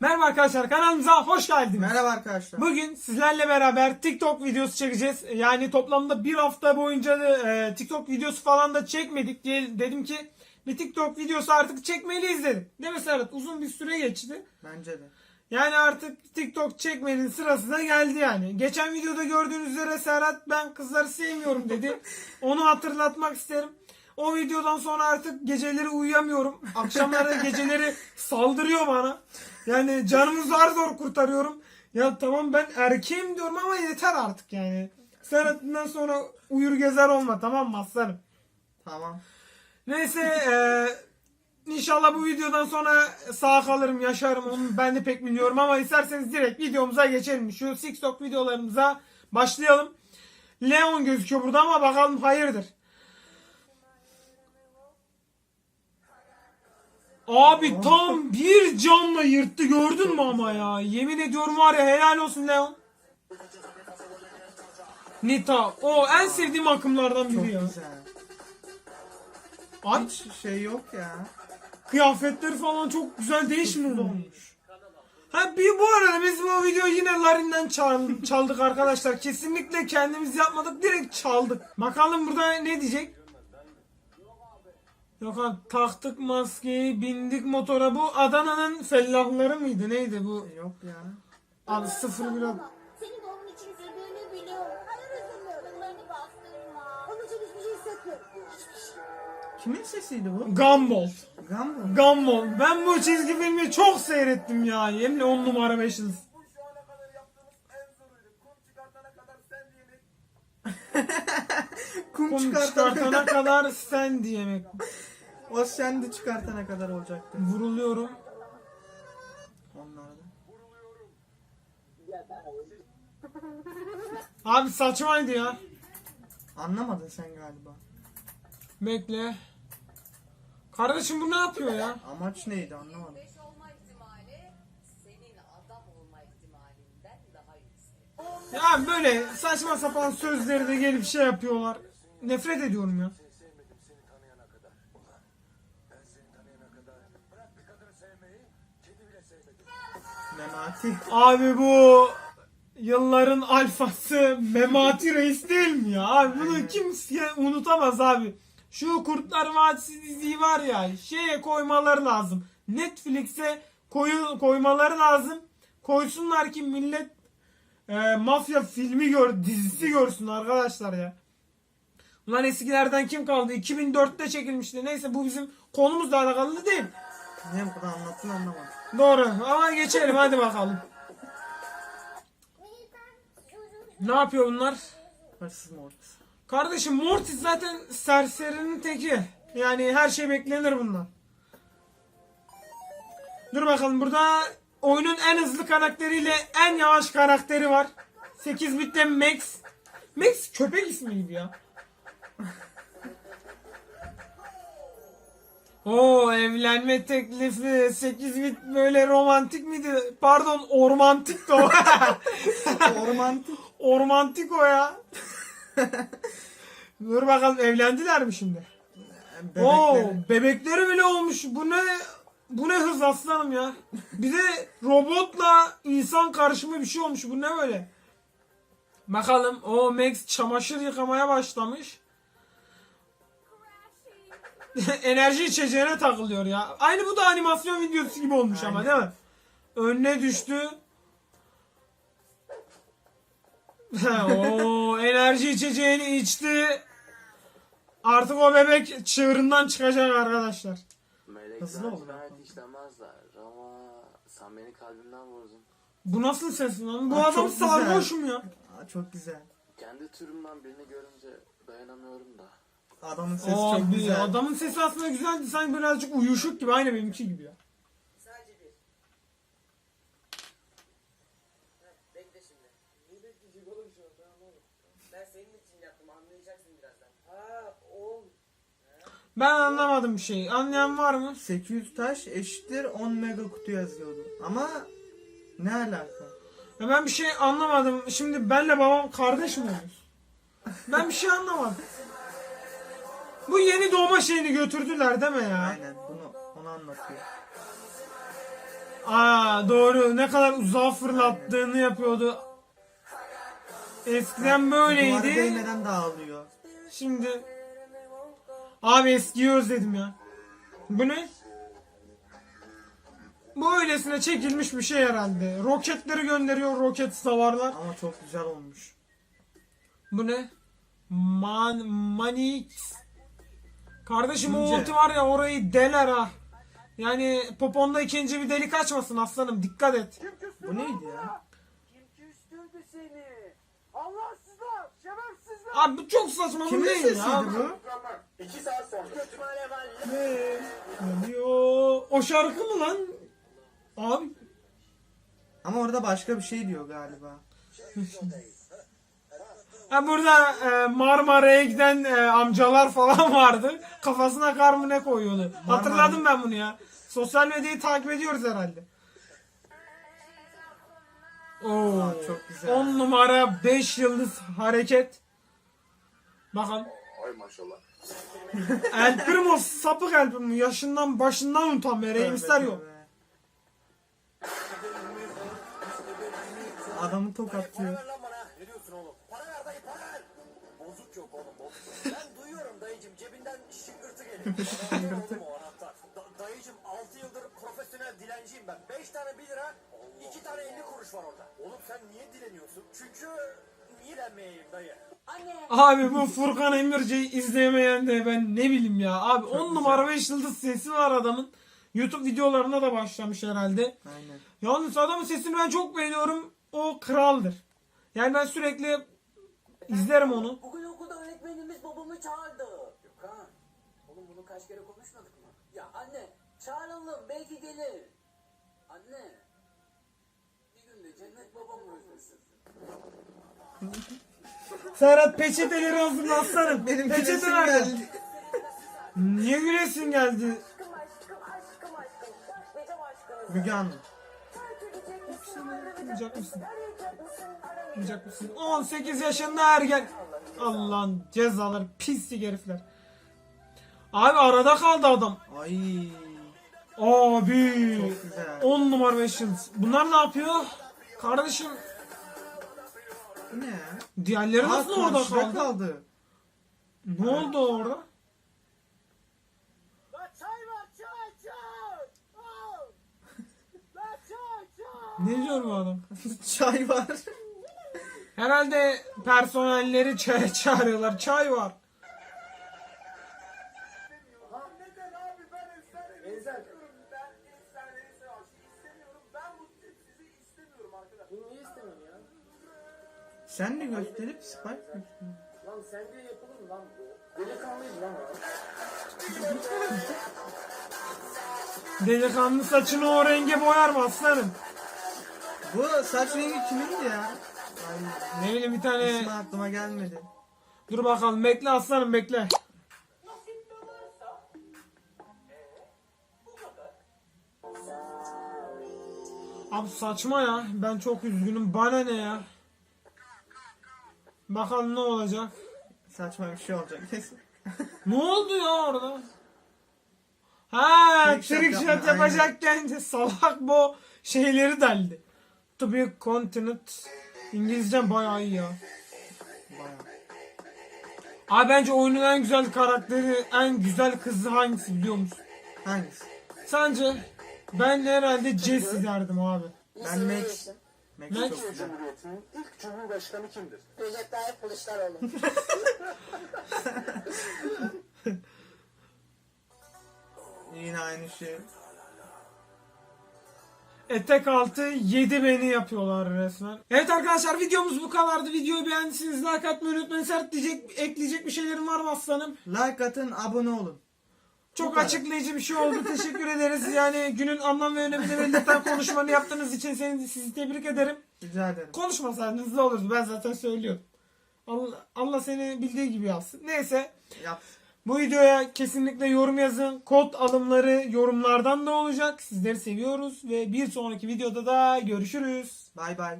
Merhaba arkadaşlar kanalımıza hoş geldiniz. Merhaba arkadaşlar. Bugün sizlerle beraber TikTok videosu çekeceğiz. Yani toplamda bir hafta boyunca da, e, TikTok videosu falan da çekmedik diye dedim ki bir TikTok videosu artık çekmeliyiz dedim. Değil mi Serhat? Uzun bir süre geçti. Bence de. Yani artık TikTok çekmenin sırası da geldi yani. Geçen videoda gördüğünüz üzere Serhat ben kızları sevmiyorum dedi. Onu hatırlatmak isterim. O videodan sonra artık geceleri uyuyamıyorum. Akşamları geceleri saldırıyor bana. Yani canımı zar zor kurtarıyorum. Ya tamam ben erkeğim diyorum ama yeter artık yani. Serhat bundan sonra uyur gezer olma tamam mı aslanım? Tamam. Neyse eee inşallah bu videodan sonra sağ kalırım yaşarım onu ben de pek bilmiyorum ama isterseniz direkt videomuza geçelim. Şu TikTok videolarımıza başlayalım. Leon gözüküyor burada ama bakalım hayırdır. Abi tam bir canla yırttı gördün mü ama ya. Yemin ediyorum var ya helal olsun Leon. Nita o en sevdiğim akımlardan biri ya. güzel. Aç. Hiç şey yok ya. Kıyafetleri falan çok güzel değişmiyor olmuş. Ha bir bu arada biz bu videoyu yine Larin'den çal- çaldık arkadaşlar. Kesinlikle kendimiz yapmadık. Direkt çaldık. Bakalım burada ne diyecek? Yok abi taktık maskeyi bindik motora. Bu Adana'nın fellahları mıydı neydi bu? Yok ya. Abi sıfır biraz. Senin onun için üzüldüğünü biliyorum. Hayır üzülmüyorum. Duygularını bastırma. Onun için hiçbir şey hissetmiyorum. Hiçbir şey. Kimin sesiydi bu? Gumball. Gumball. Gumball. Ben bu çizgi filmi çok seyrettim ya. Yeminle 10 numara 5 yıldız. şu ana kadar yaptığımız en zoruydu. Kum çıkartana kadar sen diyelim. Kum, Kum çıkartana çıkartana kadar sen diyemek. O sendi çıkartana kadar olacaktı. Vuruluyorum. Onlar da. Abi saçmaydı ya. Anlamadın sen galiba. Bekle. Kardeşim bu ne yapıyor ya? Amaç neydi anlamadım. Beş olma ihtimali senin adam olma ihtimalinden daha yüksek. Ya böyle saçma sapan sözleri de gelip şey yapıyorlar. Nefret ediyorum ya. Sevmedim seni tanıyana kadar. Ulan ben seni tanıyana kadar bırak bir kadını sevmeyi kedi bile sevmedim. Memati. Abi bu yılların alfası Memati Reis değil mi ya? Abi bunu kimse unutamaz abi. Şu Kurtlar Vadisi diziyi var ya şeye koymaları lazım. Netflix'e koyu, koymaları lazım. Koysunlar ki millet e, mafya filmi gör, dizisi görsün arkadaşlar ya. Ulan eskilerden kim kaldı? 2004'te çekilmişti. Neyse bu bizim konumuzla alakalı değil. Ne bu kadar anlattın anlamadım. Doğru ama geçelim hadi bakalım. Ne yapıyor bunlar? Hırsız Mortis. Kardeşim Mortis zaten serserinin teki. Yani her şey beklenir bundan. Dur bakalım burada oyunun en hızlı karakteriyle en yavaş karakteri var. 8 bitte Max. Max köpek ismi gibi ya. Oo evlenme teklifi 8 bit böyle romantik miydi? Pardon ormantik de o. Ormantik. Ormantik o ya. Dur bakalım evlendiler mi şimdi? Oo, Bebekleri. bebekleri bile olmuş. Bu ne? Bu ne hız aslanım ya? Bir de robotla insan karışımı bir şey olmuş. Bu ne böyle? Bakalım. O Max çamaşır yıkamaya başlamış. Enerji içeceğine takılıyor ya. Aynı bu da animasyon videosu gibi olmuş ama değil mi? Önüne düştü. Oo, enerji içeceğini içti. Artık o bebek çığırından çıkacak arkadaşlar. Hızlı Melekler ol cinayet işlemezler ama sen beni kalbimden vurdun. Bu nasıl ses lan? Bu Aa, adam çok güzel. sarhoşum ya. Aa, çok güzel. Kendi türümden birini görünce dayanamıyorum da. Adamın sesi çok Abi güzel. adamın sesi aslında güzeldi. Sanki birazcık uyuşuk gibi. Aynı benimki gibi ya. Ben anlamadım. Ben senin için yaptım. Anlayacaksın birazdan. Ha, oğlum. Ben anlamadım bir şey. Anlayan var mı? 800 taş eşittir 10 mega kutu yazıyordu. Ama ne alaka? Ya ben bir şey anlamadım. Şimdi benle babam kardeş mi oluyoruz? Ben bir şey anlamadım. Yeni doğma şeyini götürdüler değil mi ya? Aynen bunu onu anlatıyor. Aa doğru. Ne kadar uzağa fırlattığını yapıyordu. Eskiden Duvara böyleydi. değmeden dağılıyor. Şimdi abi eskiyi özledim ya. Bu ne? Bu öylesine çekilmiş bir şey herhalde. Roketleri gönderiyor roket savarlar. Ama çok güzel olmuş. Bu ne? Man Manix. Kardeşim o ulti var ya orayı deler ha. Yani poponda ikinci bir delik açmasın aslanım dikkat et. Bu neydi ya? Kim küstürdü seni? Allahsızlar, şerefsizler. Abi bu çok saçma bu Kimin ne sesiydi ya? bu? İki saat sonra. Ne diyor? O şarkı mı lan? Abi Ama orada başka bir şey diyor galiba. Ha burada e, Marmara'ya giden e, amcalar falan vardı. Kafasına kar mı ne koyuyordu. Hatırladım ben bunu ya. Sosyal medyayı takip ediyoruz herhalde. Oo, Aa, çok güzel. 10 numara 5 yıldız hareket. Bakalım. Ay maşallah. El Primo sapık El Primo. Yaşından başından unutan be. Reimsler yok. Adamı tokatlıyor. Ver lan bana. Ne diyorsun oğlum? Para ver dayı para ver. Bozuk yok oğlum bozuk. Ben duyuyorum dayıcım cebinden şıngırtı geliyor. Anahtar oğlum o anahtar. Da- dayıcım 6 yıldır profesyonel dilenciyim ben. 5 tane 1 lira, 2 tane 50 kuruş var orada. Oğlum sen niye dileniyorsun? Çünkü niye dilenmeyeyim dayı? Anne. Abi bu Furkan Emirci'yi izlemeyen de ben ne bileyim ya. Abi 10 numara 5 yıldız sesi var adamın. YouTube videolarına da başlamış herhalde. Aynen. Yalnız adamın sesini ben çok beğeniyorum. O kraldır. Yani ben sürekli izlerim onu. Bugün okulda öğretmenimiz babamı çağırdı. Gökhan, oğlum bunu kaç kere konuşmadık mı? Ya anne, çağıralım belki gelir. Anne, bir gün de cennet babamı özlesin. Serhat peçeteleri hazırla aslanım. Benim Peçete gülesim nerede? geldi. Niye gülesin geldi? Aşkım aşkım aşkım aşkım. Müge Anlı. Terk edecek misin? Arayacak mısın? Yapacak mısın? 18 yaşında ergen. Allah'ın cezaları pislik herifler. Abi arada kaldı adam. Ay. Abi. Çok güzel. 10 numara 5 yıldız. Bunlar ne yapıyor? Kardeşim ne diğerleri Aa, nasıl orada kaldı? kaldı. Ne oldu orada? Ne diyor bu adam? Çay var. Herhalde personelleri çay çağırıyorlar. Çay var. Sen mi gösterip Spike mi? Lan sence yapılır mı lan bu? Delikanlıyım lan o. Delikanlı saçını o renge boyar mı aslanım? Bu saç rengi kimindi ya? Ne bileyim bir tane... ismi aklıma gelmedi. Dur bakalım bekle aslanım bekle. Abi saçma ya. Ben çok üzgünüm. Bana ne ya? Bakalım ne olacak. Saçma bir şey olacak kesin. Ne oldu ya orada? Ha, Trick shot trick shot yapma, yapacakken salak bu şeyleri deldi. To be continent. İngilizcem bayağı iyi ya. Bayağı. Abi bence oyunun en güzel karakteri, en güzel kızı hangisi biliyor musun? Hangisi? Sence? Ben herhalde Jessie derdim abi. Ben Max. Max Max. çok güzel. Cumhuriyeti'nin ilk cumhurbaşkanı kimdir? Recep Tayyip Kılıçdaroğlu. Yine aynı şey. Etek altı 7 beni yapıyorlar resmen. Evet arkadaşlar videomuz bu kadardı. Videoyu beğendiyseniz like atmayı unutmayın. Sert diyecek, ekleyecek bir şeylerin var mı aslanım? Like atın, abone olun. Çok kadar. açıklayıcı bir şey oldu. Teşekkür ederiz. Yani günün anlam ve önemini belirten konuşmanı yaptığınız için seni, sizi tebrik ederim. Rica ederim. Konuşmasaydınız da olurdu. Ben zaten söylüyorum. Allah, Allah seni bildiği gibi yapsın. Neyse. Yap. Bu videoya kesinlikle yorum yazın. Kod alımları yorumlardan da olacak. Sizleri seviyoruz ve bir sonraki videoda da görüşürüz. Bay bay.